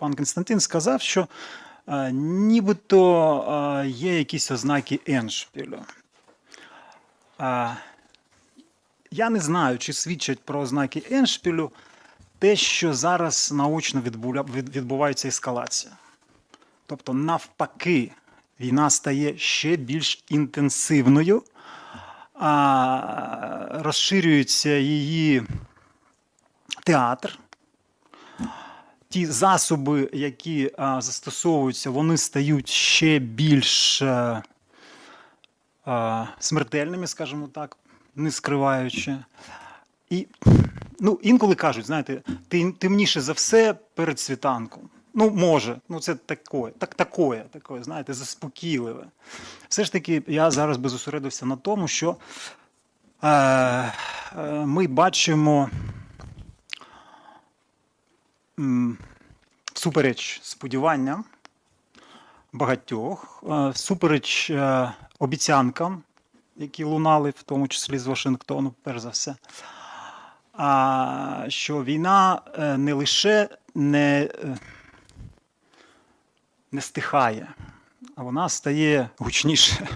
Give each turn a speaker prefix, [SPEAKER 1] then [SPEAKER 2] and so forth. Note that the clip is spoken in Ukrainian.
[SPEAKER 1] пан Константин сказав, що е, нібито е, є якісь ознаки еншпілю. Е, я не знаю, чи свідчать про ознаки еншпілю те, що зараз наочно відбувається ескалація. Тобто, навпаки, війна стає ще більш інтенсивною, а розширюється її театр. Ті засоби, які а, застосовуються, вони стають ще більш е, а, смертельними, скажімо так, не скриваючи. І ну, інколи кажуть, знаєте, «Тем- темніше за все перед світанком. Ну, може, ну це такое, так, такое, такое, знаєте, заспокійливе. Все ж таки, я зараз би зосередився на тому, що е, е, ми бачимо всупереч сподіванням багатьох, е, всупереч е, обіцянкам, які лунали, в тому числі з Вашингтону, перш за все, що війна е, не лише не, е, не стихає, а вона стає гучніше.